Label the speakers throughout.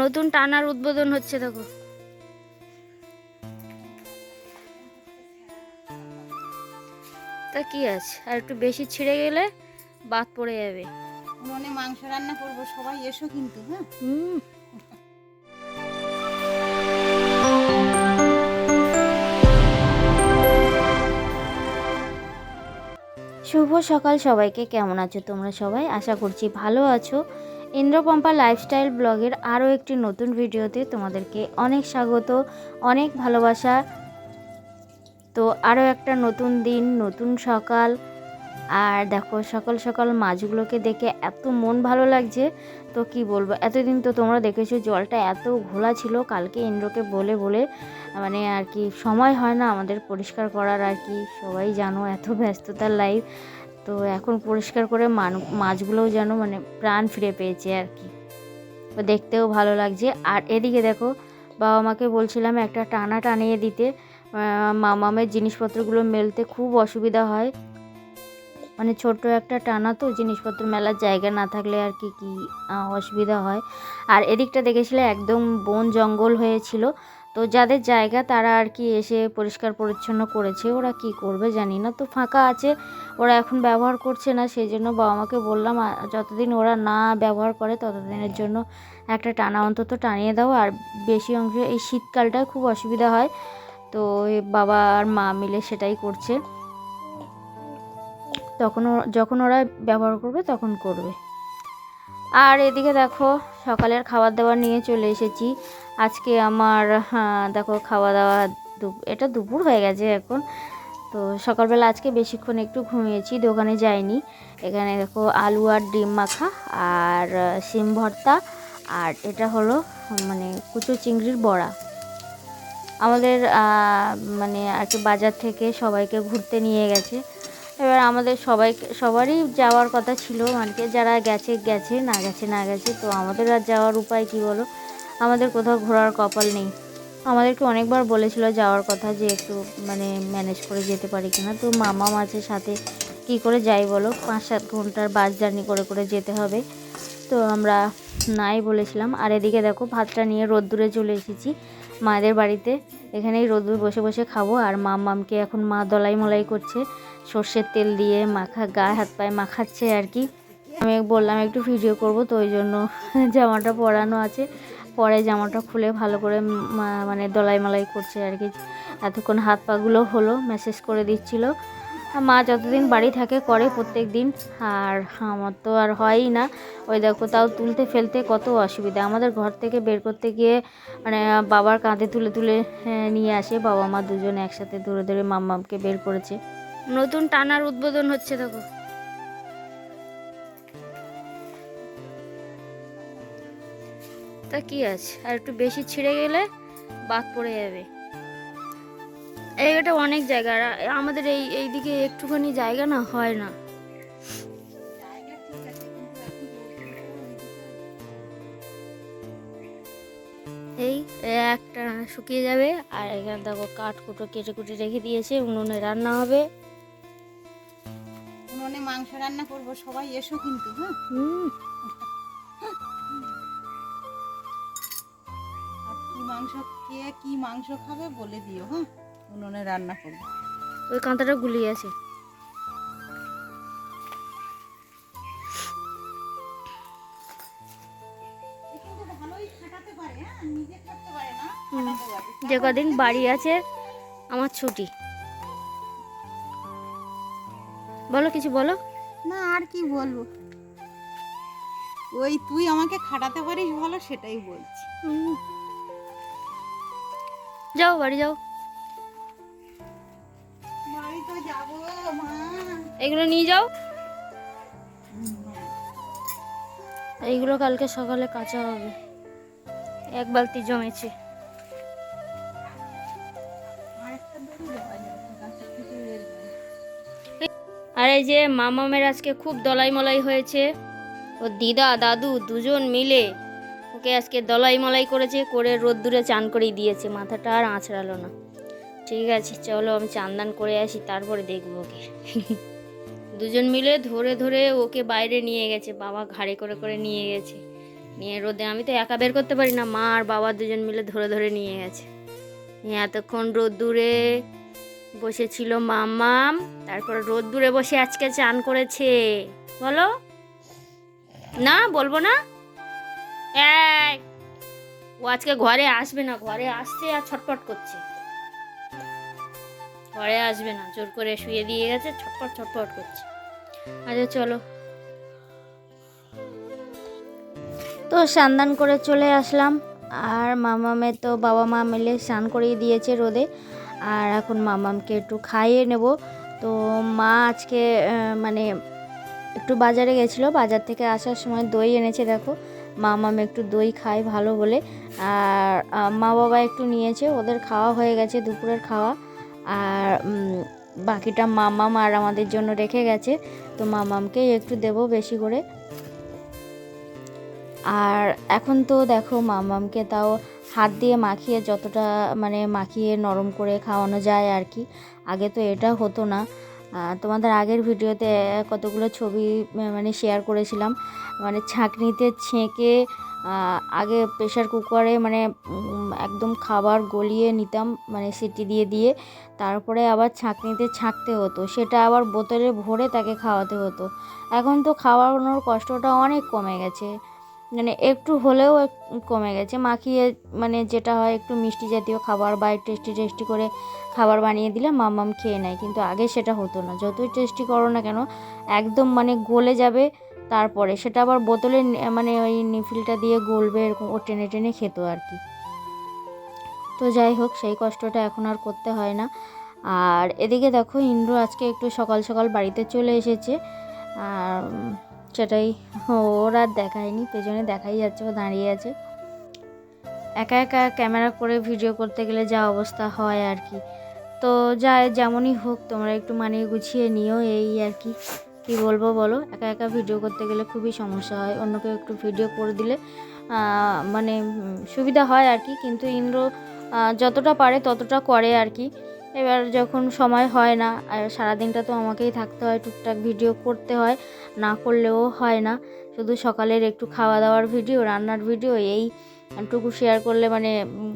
Speaker 1: নতুন টানার উদ্বোধন হচ্ছে দেখো। তা কি আছে? আর একটু বেশি ছিঁড়ে গেলে বাদ পড়ে যাবে।
Speaker 2: উনুনে মাংস রান্না করব সবাই এসো কিন্তু হ্যাঁ?
Speaker 1: হুম। শুভ সকাল সবাইকে কেমন আছো তোমরা সবাই? আশা করছি ভালো আছো। ইন্দ্রপম্পা লাইফস্টাইল ব্লগের আরও একটি নতুন ভিডিওতে তোমাদেরকে অনেক স্বাগত, অনেক ভালোবাসা। তো আরও একটা নতুন দিন, নতুন সকাল। আর দেখো, সকাল সকাল মাছগুলোকে দেখে এত মন ভালো লাগছে। তো কি বলব, এতদিন তো তোমরা দেখেছ জলটা এত ঘোলা ছিল, কালকে ইন্দ্রকে বলে বলে মানে আর কি সময় হয় না আমাদের পরিষ্কার করার আর কি। সবাই জানো এত ব্যস্ততার লাইফ তো এখন পরিষ্কার করে মানু- মাছগুলোও যেন মানে প্রাণ ফিরে পেয়েছে আর কি। দেখতেও ভালো লাগছে। আর এদিকে দেখো, বাবা মাকে বলছিলাম একটা টানা টানিয়ে দিতে। মামামের জিনিসপত্রগুলো মেলতে খুব অসুবিধা হয়। মানে ছোট একটা টানা তো, জিনিসপত্র মেলার জায়গা না থাকলে আর কি কি অসুবিধা হয়। আর এদিকটা দেখেছিলে, একদম বন জঙ্গল হয়েছিল। তো যাদের জায়গা তারা আর কি এসে পরিষ্কার পরিচ্ছন্ন করেছে, ওরা কি করবে জানি না। তো ফাঁকা আছে, ওরা এখন ব্যবহার করছে না সেই জন্য বাবা মাকে বললাম যতদিন ওরা না ব্যবহার করে ততদিনের জন্য একটা টানা অন্তত টানিয়ে দাও। আর বেশি অংশ এই শীতকালটায় খুব অসুবিধা হয়, তো বাবা আর মা মিলে সেটাই করছে। তখন যখন ওরা ব্যবহার করবে তখন করবে। আর এদিকে দেখো সকালের খাবার দাবার নিয়ে চলে এসেছি। আজকে আমার হ্যাঁ, দেখো খাওয়া দাওয়া এটা দুপুর হয়ে গেছে এখন। তো সকালবেলা আজকে বেশিক্ষণ একটু ঘুমিয়েছি দোকানে যাইনি। এখানে দেখো আলু আর ডিম মাখা আর সিম ভর্তা আর এটা হলো মানে কুচো চিংড়ির বড়া। আমাদের মানে আর কি বাজার থেকে সবাইকে ঘুরতে নিয়ে গেছে। এবার আমাদের সবাই, সবারই যাওয়ার কথা ছিল মানে যারা গেছে গেছে, না গেছে না গেছে, তো আমাদের আর যাওয়ার উপায় কি বলো? আমাদের কোথাও ঘোরার কপাল নেই। আমাদেরকে অনেকবার বলেছিল যাওয়ার কথা যে একটু মানে ম্যানেজ করে যেতে পারি কিনা। তো মামা মাছের সাথে, কি করে যাই বলো? পাঁচ সাত ঘণ্টার বাস জার্নি করে করে যেতে হবে। তো আমরা নাই বলেছিলাম। আর এদিকে দেখো, ভাতটা নিয়ে রোদ্দুরে চলে এসেছি। মায়েদের বাড়িতে। এখানেই রোদুর বসে বসে খাব। আর মা মামকে এখন মা দলাই মলাই করছে। সর্ষের তেল দিয়ে মাখা গায়ে হাত পায়ে মাখাচ্ছে আর কি। আমি বললাম, একটু ভিডিও করব তো, ওই জন্য জামাটা পরানো আছে। পরে জামাটা খুলে ভালো করে মানে দলাই মালাই করছে আর কি। এতক্ষণ হাত পাগুলো হলো মেসেজ করে দিচ্ছিল। মা যতদিন বাড়ি থাকে করে প্রত্যেক দিন আর আমার তো আর হয়ই না। ওই দেখো তাও তুলতে ফেলতে কত অসুবিধা। আমাদের ঘর থেকে বের করতে গিয়ে মানে বাবার কাঁধে তুলে তুলে হ্যাঁ, নিয়ে আসে। বাবা মা দুজনে একসাথে ধরে ধরে মাম্মামকে বের করেছে। নতুন টানার উদ্বোধন হচ্ছে দেখো। তা কি আছে? আর একটু বেশি ছিঁড়ে গেলে বাদ পড়ে যাবে। এইটা অনেক জায়গা আমাদের এই এইদিকে একটুখানি জায়গা না হয় না। এই একটা শুকিয়ে যাবে আর এখানে দেখো কাঠ কুটো কেটে কুটে রেখে দিয়েছে উনুনে রান্না হবে।
Speaker 2: উনুনে মাংস রান্না করব সবাই এসো কিন্তু হ্যাঁ? মাংস কে কি মাংস খাবে বলে দিও হ্যাঁ? উনুনে রান্না করব।
Speaker 1: ওই কাঁথাটা গুলিয়ে আছে।
Speaker 2: এ কিন্তু ভালোই খাটাতে পারে হ্যাঁ নিজে করতে পারে না
Speaker 1: হুম।
Speaker 2: খাটাতে পারে
Speaker 1: যে কদিন বাড়ি আছে আমার ছুটি। বলো কিছু বলো?
Speaker 2: না আর কি বলব? ওই তুই আমাকে খাটাতে পারিস ভালো সেটাই বলছি।
Speaker 1: হুম। যাও বাড়ি যাও। এগুলো নিয়ে যাও। এইগুলো কালকে সকালে কাঁচা হবে। এক বালতি জমেছে। আর এই যে মামামের আজকে খুব দলাই মলাই হয়েছে। ও দিদা দাদু দুজন মিলে ওকে আজকে দলাই মলাই করেছে করে রোদ্দুরে চান করেই দিয়েছে। মাথাটা আর আঁচড়ালো না। ঠিক আছে, চলো আমি চান্দান করে আসি, তারপরে দেখব ওকে। দুজন মিলে ধরে ধরে ওকে বাইরে নিয়ে গেছে, বাবা ঘাড়ে করে করে নিয়ে গেছে। নিয়ে রোদে, আমি তো একা বের করতে পারি না, মা আর বাবা দুজন মিলে ধরে ধরে নিয়ে গেছে। নিয়ে এতক্ষণ রোদ্দুরে বসেছিল মামাম তারপর রোদ্দুরে বসে আজকে চান করেছে। বলো? না, বলব না? ও আজকে ঘরে আসবে না, ঘরে আসছে আর ছটপট করছে। ঘরে আসবে না। জোর করে শুয়ে দিয়ে গেছে, ছটপট ছটপট করছে। আচ্ছা চলো। তো স্নান করে চলে আসলাম। আর মামামে তো বাবা মা মিলে স্নান করিয়ে দিয়েছে রোদে। আর এখন মামামকে একটু খাইয়ে নেব। তো মা আজকে মানে একটু বাজারে গেছিল। বাজার থেকে আসার সময় দই এনেছে, দেখো। মামাম একটু দই খায় ভালো বলে। আর মা বাবা একটু নিয়েছে। ওদের খাওয়া হয়ে গেছে, দুপুরের খাওয়া। আর বাকিটা মামাম আর আমাদের জন্য রেখে গেছে। তো মামামকে একটু দেব বেশি করে। আর এখন তো দেখো মামামকে তাও হাত দিয়ে মাখিয়ে যতটা মানে মাখিয়ে নরম করে খাওয়ানো যায় আর কি। আগে তো এটা হতো না। তোমাদের আগের ভিডিওতে কতগুলো ছবি মানে শেয়ার করেছিলাম। মানে ছাঁকনিতে ছেঁকে আগে প্রেশার কুকারে মানে একদম খাবার গলিয়ে নিতাম মানে সিটি দিয়ে দিয়ে। তারপরে আবার ছাঁকনিতে ছাঁকতে হতো। সেটা আবার বোতলে ভরে তাকে খাওয়াতে হতো। এখন তো খাওয়ানোর কষ্টটা অনেক কমে গেছে। মানে একটু হলেও কমে গেছে। মাখিয়ে মানে যেটা হয় একটু মিষ্টি জাতীয় খাবার বা টেস্টি টেস্টি করে খাবার বানিয়ে দিলে মামাম খেয়ে নেয়। কিন্তু আগে সেটা হতো না। যতই টেস্টি করো না কেন, একদম মানে গলে যাবে তারপরে। সেটা আবার বোতলে মানে ওই নিফিলটা দিয়ে গলবে এরকম ও টেনে টেনে খেত আর কি। তো যাই হোক, সেই কষ্টটা এখন আর করতে হয় না। আর এদিকে দেখো, ইন্দ্র আজকে একটু সকাল সকাল বাড়িতে চলে এসেছে। আর সেটাই ওর আর দেখায়নি, পেছনে দেখাই যাচ্ছে, ও দাঁড়িয়ে আছে। একা একা ক্যামেরা করে ভিডিও করতে গেলে যা অবস্থা হয় আর কি। তো যা, যেমনই হোক, তোমরা একটু মানিয়ে গুছিয়ে নিও এই আর কি। কি বলব বলো, একা একা ভিডিও করতে গেলে খুবই সমস্যা হয়। অন্য কেউ একটু ভিডিও করে দিলে মানে সুবিধা হয় আর কি। কিন্তু ইন্দ্র যতটা পারে ততটা করে আর কি। এবার যখন সময় হয় না, আর সারাদিনটা তো আমাকেই থাকতে হয়, টুকটাক ভিডিও করতে হয়, না করলেও হয় না। শুধু সকালের একটু খাওয়া দাওয়ার ভিডিও, রান্নার ভিডিও এই টুকু শেয়ার করলে মানে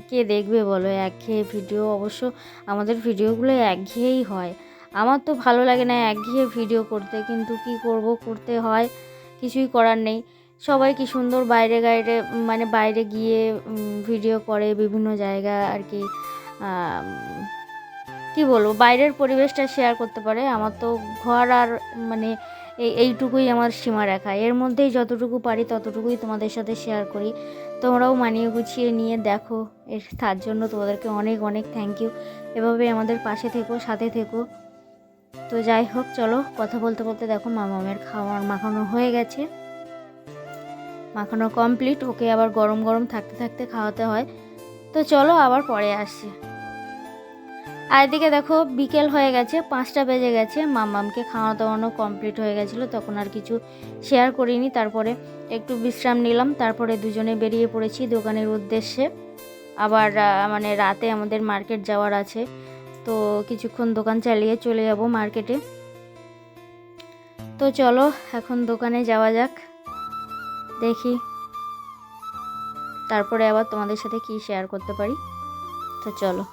Speaker 1: কে দেখবে বলো? একঘেয়ে ভিডিও অবশ্য আমাদের ভিডিওগুলো একঘেয়েই হয়। আমার তো ভালো লাগে না একঘেয়ে ভিডিও করতে, কিন্তু কি করব, করতে হয়, কিছুই করার নেই। সবাই কি সুন্দর বাইরে গাইরে মানে বাইরে গিয়ে ভিডিও করে বিভিন্ন জায়গা আর কি কি বলব, বাইরের পরিবেশটা শেয়ার করতে পারে। আমার তো ঘর আর মানে এই, এইটুকুই আমার সীমারেখা এর মধ্যেই যতটুকু পারি ততটুকুই তোমাদের সাথে শেয়ার করি। তোমরাও মানিয়ে গুছিয়ে নিয়ে দেখো। এর, তার জন্য তোমাদেরকে অনেক অনেক থ্যাংক ইউ এভাবে আমাদের পাশে থেকো, সাথে থেকো। তো যাই হোক, চলো কথা বলতে বলতে দেখো মামামের খাওয়ার মাখানো হয়ে গেছে। মাখানো কমপ্লিট ওকে আবার গরম গরম থাকতে থাকতে খাওয়াতে হয়। তো চলো আবার পরে আসছি আর এদিকে দেখো, বিকেল হয়ে গেছে, পাঁচটা বেজে গেছে। মামামকে খাওয়া দাওয়ানো কমপ্লিট হয়ে গেছিল, তখন আর কিছু শেয়ার করিনি। তারপরে একটু বিশ্রাম নিলাম, তারপরে দুজনে বেরিয়ে পড়েছি দোকানের উদ্দেশ্যে। আবার মানে রাতে আমাদের মার্কেট যাওয়ার আছে, তো কিছুক্ষণ দোকান চালিয়ে চলে যাব মার্কেটে তো চলো, এখন দোকানে যাওয়া যাক, দেখি। তারপরে আবার তোমাদের সাথে কি শেয়ার করতে পারি। তো চলো।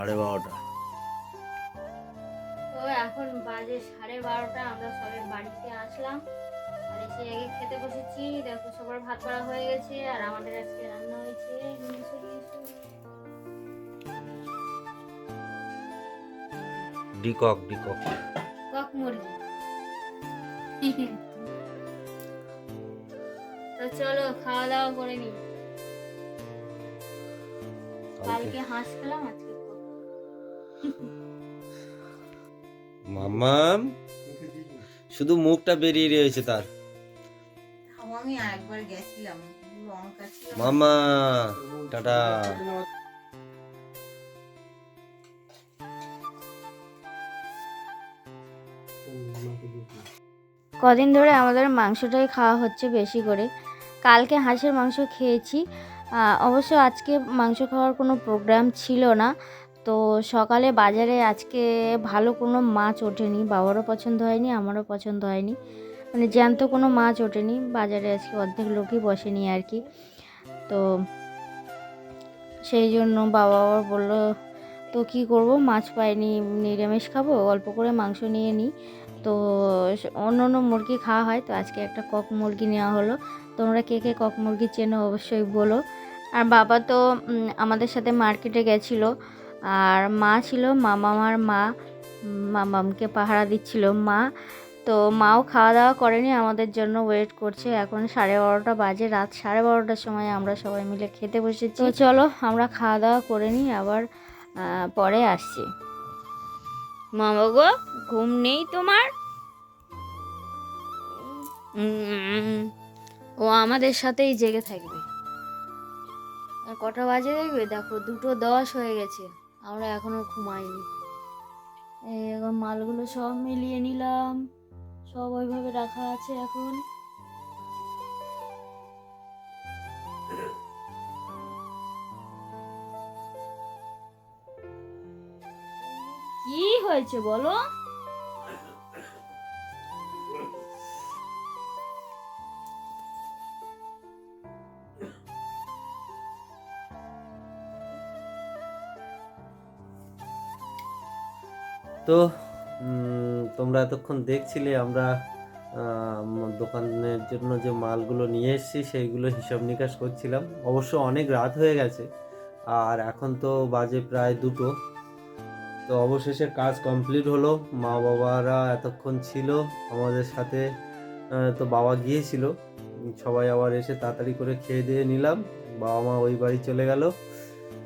Speaker 3: সাড়ে বারোটা।
Speaker 1: তো এখন বাজে সাড়ে বারোটা আমরা সবাই বাড়িতে আসলাম। আর এসে আগে খেতে বসেছি। দেখো সবার ভাত করা হয়ে গেছে আর আমাদের আজকে রান্না হয়েছে।
Speaker 3: ডিকক ডিকক।
Speaker 1: কক মুরগি। তো চলো খাওয়া দাওয়া করে নি কালকে হাঁস খেলাম আজকে কক।
Speaker 3: মাম্মাম শুধু মুখটা বেরিয়ে রয়েছে তার।
Speaker 2: আমি আরেকবার গেছিলাম।
Speaker 3: মামা টাটা।
Speaker 1: কদিন ধরে আমাদের মাংসটাই খাওয়া হচ্ছে বেশি করে। কালকে হাঁসের মাংস খেয়েছি। আহ, অবশ্য আজকে মাংস খাওয়ার কোনো প্রোগ্রাম ছিল না। তো সকালে বাজারে আজকে ভালো কোনো মাছ ওঠেনি, বাবারও পছন্দ হয়নি, আমারও পছন্দ হয়নি। মানে জ্যান্ত কোনো মাছ ওঠেনি, বাজারে আজকে অর্ধেক লোকই বসেনি আর কি। তো সেই জন্য বাবা আবার বলল, তো কী করব? মাছ পাইনি, নিরামিষ খাব, অল্প করে মাংস নিয়ে নিই তো অন্য অন্য মুরগি খাওয়া হয়, তো আজকে একটা কক মুরগি নেওয়া হলো। তোমরা কে কে কক মুরগি চেনো অবশ্যই বলো। আর বাবা তো আমাদের সাথে মার্কেটে গেছিল। আর মা ছিল মামামার মা উম, মামামকে পাহারা দিচ্ছিল মা। তো মাও খাওয়া দাওয়া করেনি আমাদের জন্য ওয়েট করছে। এখন সাড়ে বারোটা বাজে রাত সাড়ে বারোটার সময় আমরা সবাই মিলে খেতে বসেছি। তো চলো আমরা খাওয়া দাওয়া করে নিই আবার পরে আসছি। মামা গো ঘুম নেই তোমার? ও আমাদের সাথেই জেগে থাকবে। কটা বাজে দেখবে? দেখো দুটো দশ হয়ে গেছে। আমরা এখনও ঘুমাইনি। এবার মালগুলো সব মিলিয়ে নিলাম। সব ওইভাবে রাখা আছে এখন। কি হয়েছে বলো?
Speaker 3: তো তোমরা এতক্ষণ দেখছিলে আমরা দোকানের জন্য যে মালগুলো নিয়ে এসেছি সেইগুলো হিসাব নিকাশ করছিলাম। অবশ্য অনেক রাত হয়ে গেছে, আর এখন তো বাজে প্রায় দুটো। তো অবশেষে কাজ কমপ্লিট হলো, মা বাবারা এতক্ষণ ছিল আমাদের সাথে তো বাবা গিয়েছিল। সবাই আবার এসে তাড়াতাড়ি করে খেয়ে দিয়ে নিলাম, বাবা মা ওই বাড়ি চলে গেল।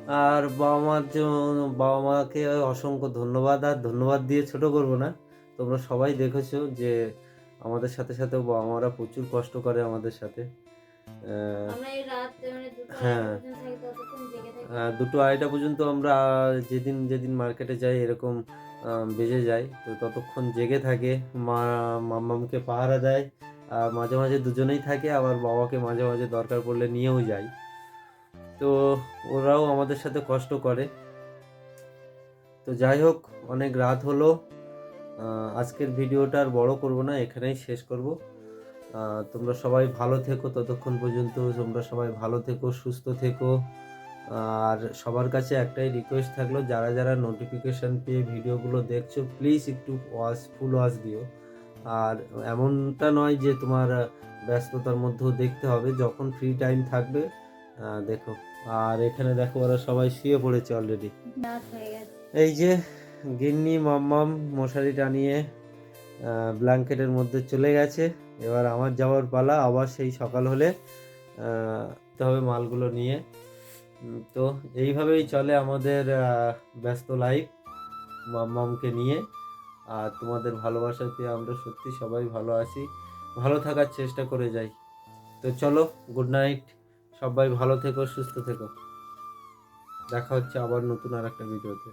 Speaker 3: আর বাবা মার জন্য বাবা মাকে অসংখ্য ধন্যবাদ। আর ধন্যবাদ দিয়ে ছোট করব না। তোমরা সবাই দেখেছ যে আমাদের সাথে সাথেও বাবা মারা প্রচুর কষ্ট করে আমাদের সাথে।
Speaker 1: মানে
Speaker 3: হ্যাঁ। দুটো আড়াইটা পর্যন্ত আমরা যেদিন যেদিন মার্কেটে যাই এরকম বেজে যায়। তো ততক্ষণ জেগে থাকে। মা মাম্মামকে পাহারা দেয়। আর মাঝে মাঝে দুজনেই থাকে। আবার বাবাকে মাঝে মাঝে দরকার পড়লে নিয়েও যায় তো ওরাও আমাদের সাথে কষ্ট করে। তো যাই হোক, অনেক রাত হলো। আজকের ভিডিওটা আর বড় করব না, এখানেই শেষ করব। তোমরা সবাই ভালো থেকো, ততক্ষণ পর্যন্ত তোমরা সবাই ভালো থেকো, সুস্থ থেকো। আর সবার কাছে একটাই রিকোয়েস্ট থাকল, যারা যারা নোটিফিকেশান পেয়ে ভিডিওগুলো দেখছ প্লিজ একটু ওয়াচ ফুল ওয়াচ দিও। আর এমনটা নয় যে তোমার ব্যস্ততার মধ্যেও দেখতে হবে, যখন ফ্রি টাইম থাকবে দেখো। আর এখানে দেখো ওরা সবাই শুয়ে পড়েছে অলরেডি
Speaker 1: হয়ে
Speaker 3: এই যে গিন্নি মাম্মাম মশারি টানিয়ে ব্ল্যাঙ্কেটের মধ্যে চলে গেছে। এবার আমার যাওয়ার পালা আবার সেই সকাল হলে হবে মালগুলো নিয়ে। তো এইভাবেই চলে আমাদের ব্যস্ত লাইফ মাম্মামকে নিয়ে। আর তোমাদের ভালোবাসা পেয়ে আমরা সত্যি সবাই ভালো আছি। ভালো থাকার চেষ্টা করে যাই। তো চলো গুড নাইট সবাই ভালো থেকো সুস্থ থেকো। দেখা হচ্ছে আবার নতুন আর একটা ভিডিওতে।